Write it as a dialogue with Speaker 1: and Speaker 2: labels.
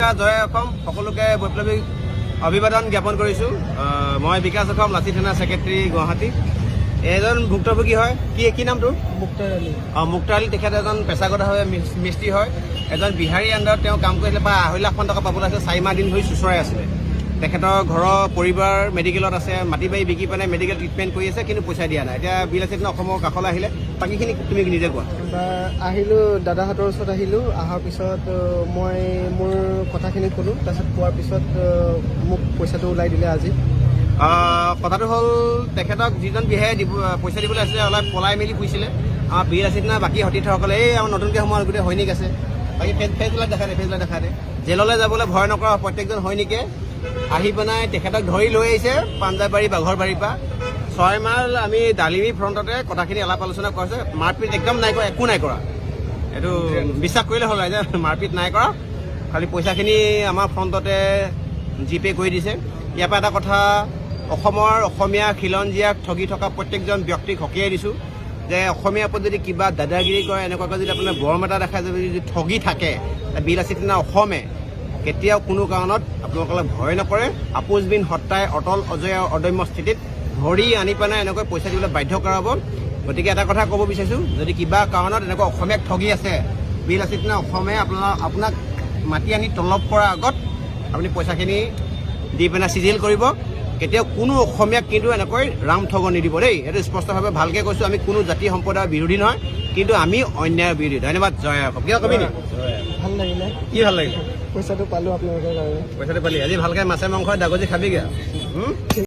Speaker 1: জয় অসম। সকলোকে বৈপ্লৱিক অভিবাদন জ্ঞাপন কৰিছোঁ। মই বিকাশ অসম লাচি থানা ছেক্ৰেটাৰী গুৱাহাটী। এজন ভুক্তভোগী হয়। কি কি নাম তোৰ
Speaker 2: মুক্তাৰ আলী।
Speaker 1: অ, মুক্তা আলী তেখেত এজন পেছাগতভাৱে মিস- মিস্ত্ৰী হয়। এজন বিহাৰী আণ্ডাৰত তেওঁ কাম কৰিছিলে। প্ৰায় আঢ়ৈ লাখ মান টকা পাবলৈ আছে। চাৰি মাহ দিন ধৰি চুচৰাই আছিলে। তেখেতৰ ঘৰৰ পৰিবাৰ মেডিকেলত আছে মাটি বাৰী বিকি পেলাই মেডিকেল ট্ৰিটমেণ্ট কৰি আছে কিন্তু পইচা দিয়া নাই। এতিয়া বিল আছে অসমৰ কাষলৈ আহিলে। বাকীখিনি তুমি নিজে কোৱা।
Speaker 2: আহিলোঁ দাদাহঁতৰ ওচৰত আহিলোঁ অহাৰ পিছত মই মোৰ কথাখিনি ক'লোঁ তাৰপিছত কোৱাৰ পিছত মোক পইচাটো ওলাই দিলে আজি।
Speaker 1: কথাটো হ'ল তেখেতক যিজন বিহাৰে দিব পইচা দিবলৈ আছিলে অলপ পলাই মেলি ফুৰিছিলে। আমাৰ বীৰ আছিল না বাকী সতীৰ্থসকলে এই আমাৰ নতুনকৈ সোমোৱা গোটেই সৈনিক আছে। বাকী ফেচ ফেচবিলাক দেখা দে ফেচবিলাক দেখা দে। জেললৈ যাবলৈ ভয় নকৰা প্ৰত্যেকজন সৈনিকে আহি পেলাই তেখেতক ধৰি লৈ আহিছে পাঞ্জাবাৰী বাঘৰবাৰীৰ পৰা। ছয় মাইল আমি ডালিমী ফ্ৰণ্টতে কথাখিনি আলাপ আলোচনা কৰিছে মাৰপিট একদম নাই কৰা একো নাই কৰা। এইটো বিশ্বাস কৰিলে হ'ল যে মাৰপিট নাই কৰা। খালি পইচাখিনি আমাৰ ফ্ৰণ্টতে জি পে' কৰি দিছে। ইয়াৰ পৰা এটা কথা অসমৰ অসমীয়া খিলঞ্জীয়াক ঠগি থকা প্ৰত্যেকজন ব্যক্তিক সকীয়াই দিছোঁ যে অসমীয়াৰ ওপৰত যদি কিবা দাদাগিৰি কৰে এনেকুৱাকৈ যদি আপোনাৰ বৰম এটা দেখায় যদি ঠগি থাকে বিল আছে তেনে অসমে কেতিয়াও কোনো কাৰণত আপোনালোকলৈ ভয় নকৰে। আপোচবিন সত্তাই অটল অজয় অদম্য স্থিতিত ধৰি আনি পেলাই এনেকৈ পইচা দিবলৈ বাধ্য কৰাব। গতিকে এটা কথা ক'ব বিচাৰিছোঁ যদি কিবা কাৰণত এনেকুৱা অসমীয়াক ঠগি আছে বিল আছে তেনে অসমে আপোনাৰ আপোনাক মাতি আনি তলব কৰাৰ আগত আপুনি পইচাখিনি দি পেলাই চিজিল কৰিব। কেতিয়াও কোনো অসমীয়াক কিন্তু এনেকৈ ৰাম ঠগ নিদিব দেই। এইটো স্পষ্টভাৱে ভালকৈ কৈছোঁ আমি কোনো জাতি সম্প্ৰদায়ৰ বিৰোধী নহয় কিন্তু আমি অন্যায়ৰ বিৰোধী। ধন্যবাদ জয় কিয় কবি নি?
Speaker 2: ভাল লাগিলে
Speaker 1: কি ভাল লাগিলে
Speaker 2: পইচাটো পালোঁ আপোনালোকৰ কাৰণে
Speaker 1: পইচাটো পালি আজি ভালকৈ মাছে মাংস দাগজি খাবিগৈ আৰু